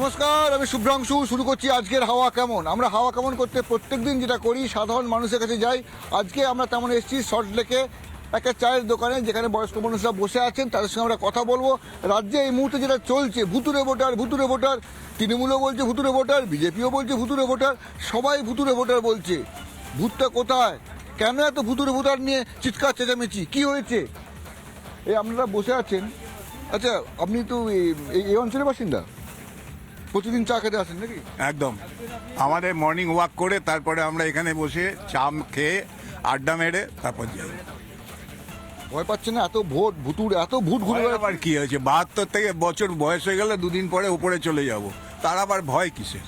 নমস্কার, আমি শুভ্রাংশু। শুরু করছি আজকের হাওয়া কেমন? আমরা হাওয়া কেমন করতে প্রত্যেক দিন যেটা করি, সাধারণ মানুষের কাছে যাই। আজকে আমরা তেমন এসেছি শর্ট লেকে একটা চায়ের দোকানে, যেখানে বয়স্ক মানুষরা বসে আছেন। তাদের সঙ্গে আমরা কথা বলব। রাজ্যে এই মুহূর্তে যেটা চলছে ভুতুরে ভোটার ভুতুরে ভোটার, তৃণমূলও বলছে ভুতুরে ভোটার, বিজেপিও বলছে ভুতুরে ভোটার, সবাই ভুতুরে ভোটার বলছে। ভূতটা কোথায়? কেন এত ভুতুরে ভোটার নিয়ে চিৎকার, চেঁচামেচি? কি হয়েছে? এই আপনারা বসে আছেন। আচ্ছা আপনি তো এই- অঞ্চলের বাসিন্দা? প্রতিদিন চা খেতে আসেন নাকি? একদম। আমাদের মর্নিং ওয়াক করে তারপরে আমরা এখানে বসে চা খেয়ে আড্ডা মেরে তারপর যাই। ভয় পাচ্ছে না? এত ভোট ভুতুর এত ভূত ঘুরে আবার কি হয়েছে? বাহাত্তর থেকে বছর বয়স হয়ে গেলে দুদিন পরে উপরে চলে যাব। তার আবার ভয় কিসের?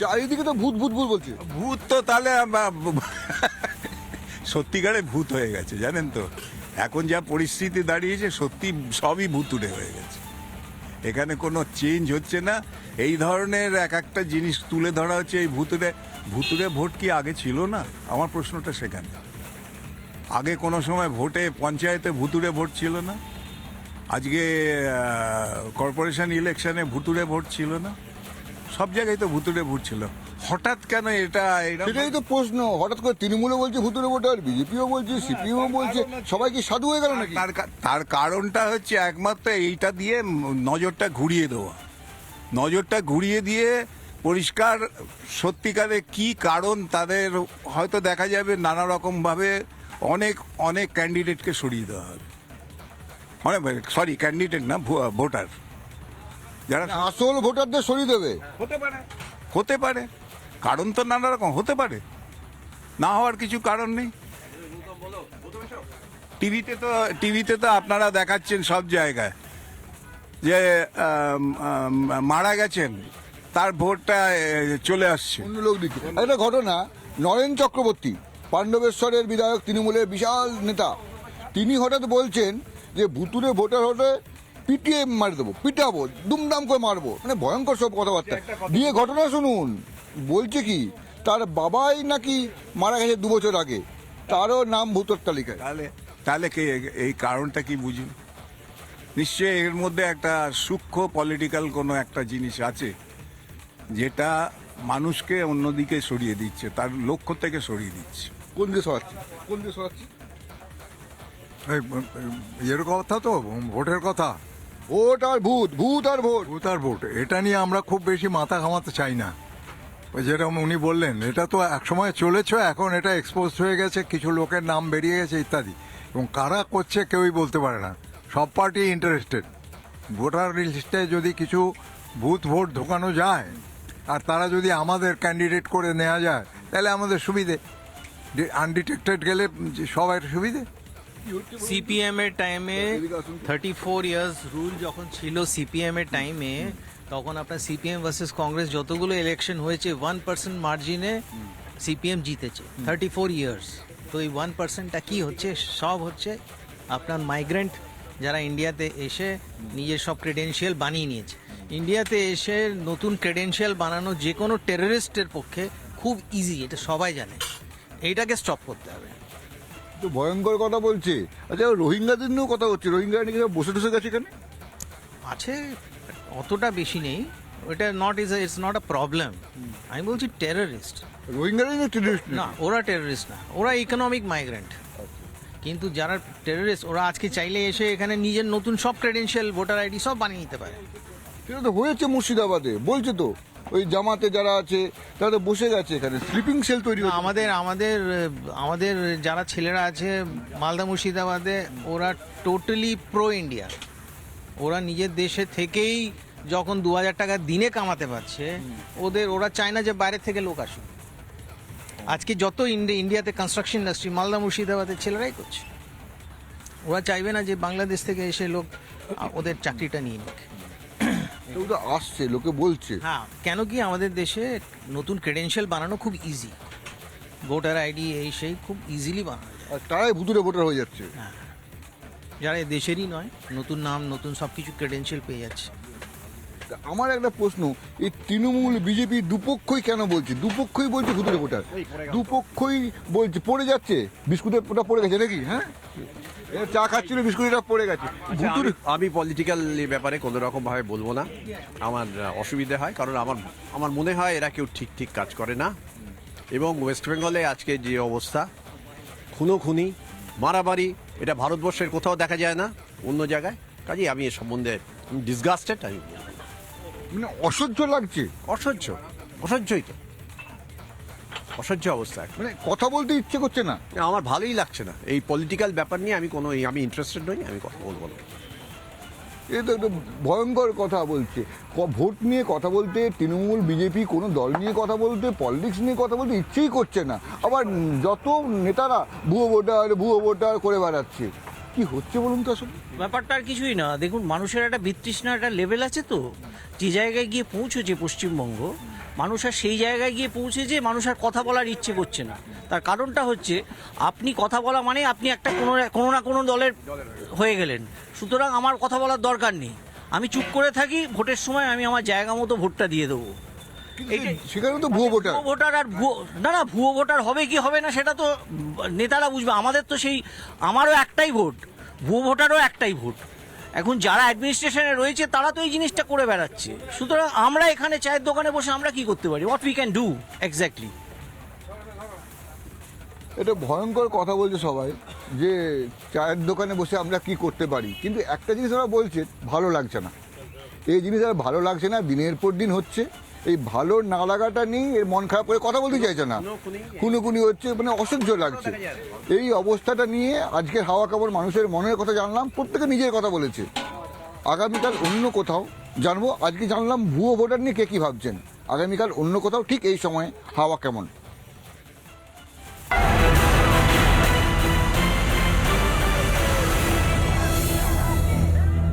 চারিদিকে তো ভূত ভূত ভূত বলছে। ভূত তো তাহলে সত্যিকারে ভূত হয়ে গেছে জানেন তো? এখন যা পরিস্থিতি দাঁড়িয়েছে সত্যি সবই ভুতুরে হয়ে গেছে। এখানে কোনো চেঞ্জ হচ্ছে না। এই ধরনের এক একটা জিনিস তুলে ধরা হচ্ছে এই ভুতুরে ভুতুরে ভোট কি আগে ছিল না? আমার প্রশ্নটা সেখানে। আগে কোনো সময় ভোটে, পঞ্চায়েতে ভুতুরে ভোট ছিল না? আজকে কর্পোরেশন ইলেকশনে ভুতুরে ভোট ছিল না? সব জায়গায় তো ভুতুরে ভোট ছিল। হঠাৎ কেন এটা সেটাই তো প্রশ্ন। হঠাৎ করে তৃণমূলও বলছে ভুতুরে ভোটার বিজেপিও বলছে সিপিএমও বলছে সবাই কি সাধু হয়ে গেল নাকি? তার তার কারণটা হচ্ছে একমাত্র এইটা দিয়ে নজরটা ঘুরিয়ে দেওয়া। নজরটা ঘুরিয়ে দিয়ে পরিষ্কার সত্যিকারে কি কারণ তাদের হয়তো দেখা যাবে নানা রকম ভাবে অনেক অনেক ক্যান্ডিডেটকে সরিয়ে দেওয়া হবে। অনেক সরি ক্যান্ডিডেট না ভোটার যারা আসল ভোটারদের সরিয়ে দেবে। হতে পারে। হতে পারে। কারণ তো নানা রকম হতে পারে। না হওয়ার কিছু কারণ নেই। টিভিতে তো টিভিতে তো আপনারা দেখাচ্ছেন সব জায়গায় যে মারা গেছেন তার ভোটটা চলে আসছে। অন্য লোক দিকে একটা ঘটনা নরেন চক্রবর্তী পাণ্ডবেশ্বরের বিধায়ক তৃণমূলের বিশাল নেতা তিনি হঠাৎ বলছেন যে ভুতুরে ভোটার হলে পিটিয়ে মারি দেবো পিটাবো দুমদাম করে মারবো মানে ভয়ঙ্কর সব কথাবার্তা। দিয়ে ঘটনা শুনুন বলছে কি তার বাবাই নাকি মারা গেছে দু বছর আগে তারও নাম ভূতর তালিকায়। তাহলে তাহলে কে এই কারণটা কি বুঝি? নিশ্চয়ই এর মধ্যে একটা সূক্ষ্ম পলিটিক্যাল কোনো একটা জিনিস আছে যেটা মানুষকে অন্যদিকে সরিয়ে দিচ্ছে তার লক্ষ্য থেকে সরিয়ে দিচ্ছে। কোন দিয়ে সরাচ্ছি? কোন দিয়ে সরাচ্ছি? এই, এর কথা তো ভোটের কথা। ভোট আর ভূত ভূত আর ভোট। ভোট আর ভোট, এটা নিয়ে আমরা খুব বেশি মাথা ঘামাতে চাই না। যেরকম উনি বললেন, এটা তো একসময় চলেছে, এখন এটা এক্সপোজ হয়ে গেছে, কিছু লোকের নাম বেরিয়ে গেছে ইত্যাদি। এবং কারা করছে কেউই বলতে পারে না, সব পার্টি ইন্টারেস্টেড ভোটার লিস্টে যদি কিছু ভূত ভোট ঢোকানো যায়, আর তারা যদি আমাদের ক্যান্ডিডেট করে নেওয়া যায়, তাহলে আমাদের সুবিধে। আনডিটেক্টেড গেলে যে সবার সুবিধে? সিপিএম এর টাইমে থার্টি ফোর ইয়ার্স রুল যখন ছিল সিপিএম এর টাইমে তখন আপনার সিপিএম ভার্সেস কংগ্রেস যতগুলো ইলেকশন হয়েছে ওয়ান পার্সেন্ট মার্জিনে সিপিএম জিতেছে। থার্টি ফোর ইয়ার্স তো এই ওয়ান পার্সেন্টটা কী হচ্ছে? সব হচ্ছে আপনার মাইগ্রেন্ট যারা ইন্ডিয়াতে এসে নিজের সব ক্রেডেন্সিয়াল বানিয়ে নিয়েছে। ইন্ডিয়াতে এসে নতুন ক্রেডেন্সিয়াল বানানো যে কোনো টেররিস্টের পক্ষে খুব ইজি এটা সবাই জানে। এইটাকে স্টপ করতে হবে। তো ভয়ঙ্কর কথা বলছে। আচ্ছা রোহিঙ্গাদের নিয়েও কথা হচ্ছে। রোহিঙ্গা নাকি সব বসে টসে গেছে এখানে? আছে অতটা বেশি নেই। ওটা not is it's not a problem আমি বলছি টেররিস্ট রোহিঙ্গারাই না টেররিস্ট না ওরা টেররিস্ট না। ওরা ইকোনমিক মাইগ্রেন্ট কিন্তু যারা টেররিস্ট ওরা আজকে চাইলে এসে এখানে নিজের নতুন সব ক্রেডেন্সিয়াল ভোটার আইডি সব বানিয়ে নিতে পারে। সেটা তো হয়েছে মুর্শিদাবাদে। বলছে তো। ওই জামাতে যারা আছে, তারা বসে গেছে এখানে। স্লিপিং সেল তৈরি আমাদের আমাদের আমাদের যারা ছেলেরা আছে, মালদা মুর্শিদাবাদে, ওরা টোটালি প্রো ইন্ডিয়া ওরা নিজের দেশে থেকেই যখন দু হাজার টাকা দিনে কামাতে পারছে, ওদের, ওরা চায় না যে বাইরে থেকে লোক আসুক। আজকে যত ইন্ডি- ইন্ডিয়াতে কনস্ট্রাকশন ইন্ডাস্ট্রি মালদা মুর্শিদাবাদের ছেলেরাই করছে। ওরা চাইবে না যে বাংলাদেশ থেকে এসে লোক ওদের চাকরিটা নিয়ে নিক। তো আসছে লোকে বলছে। হ্যাঁ কেন কি আমাদের দেশে নতুন ক্রেডেন্সিয়াল বানানো খুব ইজি ভোটার আইডি এই সেই খুব ইজিলি বানানো যায়। আর তারাই ভুতুরে ভোটার হয়ে যাচ্ছে। যারা এ দেশেরই নয় নতুন নাম নতুন সব কিছু ক্রেডেন্সিয়াল পেয়ে যাচ্ছে। তা আমার একটা প্রশ্ন এই তৃণমূল বিজেপি দুপক্ষই কেন বলছে? দুপক্ষই বলছে ভুতুরে ভোটার। দুপক্ষই বলছে পড়ে যাচ্ছে? বিস্কুটের ওটা পড়ে গেছে নাকি হ্যাঁ? চা খাচ্ছিল বিস্কুটটা পড়ে গেছে। আচ্ছা, আমি- পলিটিক্যাল ব্যাপারে কোনো রকম ভাবে বলব না। আমার অসুবিধে হয় কারণ আমার আমার মনে হয় এরা কেউ ঠিক ঠিক কাজ করে না। এবং ওয়েস্ট বেঙ্গলে আজকে যে অবস্থা খুনো খুনি মারামারি এটা ভারতবর্ষের কোথাও দেখা যায় না অন্য জায়গায়। কাজেই আমি এ সম্বন্ধে ডিসগাস্টেড আমি মানে অসহ্য লাগছে। অসহ্য অসহ্যই তো। অসহ্য অবস্থা এখন। মানে কথা বলতে ইচ্ছে করছে না। আমার ভালোই লাগছে না। এই পলিটিক্যাল ব্যাপার নিয়ে আমি কোনো আমি ইন্টারেস্টেড নই আমি কথা বলব না। এ তো একটা ভয়ঙ্কর কথা বলছে। ভোট নিয়ে কথা বলতে তৃণমূল বিজেপি কোনো দল নিয়ে কথা বলতে পলিটিক্স নিয়ে কথা বলতে ইচ্ছেই করছে না। আবার যত নেতারা ভুয়ো ভোটার ভুয়ো ভোটার করে বেড়াচ্ছে কি হচ্ছে বলুন তো আসলে? ব্যাপারটা আর কিছুই না। দেখুন মানুষের একটা বিতৃষ্ণার একটা লেভেল আছে তো। যে জায়গায় গিয়ে পৌঁছেছে পশ্চিমবঙ্গ মানুষ আর সেই জায়গায় গিয়ে পৌঁছে পৌঁছেছে মানুষ আর কথা বলার ইচ্ছে করছে না। তার কারণটা হচ্ছে আপনি কথা বলা মানে আপনি একটা কোনো কোনো না কোনো দলের হয়ে গেলেন। সুতরাং আমার কথা বলার দরকার নেই। আমি চুপ করে থাকি ভোটের সময় আমি আমার জায়গা মতো ভোটটা দিয়ে দেবো। সেখানে তো ভুয়ো ভোটার। ভোটার আর ভুয়ো না না ভুয়ো ভোটার হবে কি হবে না সেটা তো নেতারা বুঝবে। আমাদের তো সেই আমারও একটাই ভোট। ভুয়ো ভোটারও একটাই ভোট। এখন যারা অ্যাডমিনিস্ট্রেশনে রয়েছে, তারা তো এই জিনিসটা করে বেড়াচ্ছে। সুতরাং আমরা এখানে চায়ের দোকানে বসে আমরা কি করতে পারি? What we can do exactly এটা ভয়ঙ্কর কথা বলছে সবাই, যে চায়ের দোকানে বসে আমরা কি করতে পারি। কিন্তু একটা জিনিস ওরা বলছে, ভালো লাগছে না। এই জিনিস আর ভালো লাগছে না, দিনের পর দিন হচ্ছে। এই ভালো না লাগাটা নেই এর মন খারাপ করে কথা বলতে চাইছে না। খুনুকুনি হচ্ছে মানে অসহ্য লাগছে। এই অবস্থাটা নিয়ে আজকের হাওয়া কাপড় মানুষের মনের কথা জানলাম, প্রত্যেকে নিজের কথা বলেছে। আগামীকাল অন্য কোথাও জানব, আজকে জানলাম ভুয়ো ভোটার নিয়ে কে কী ভাবছেন। আগামীকাল অন্য কোথাও ঠিক এই সময়ে হাওয়া কেমন?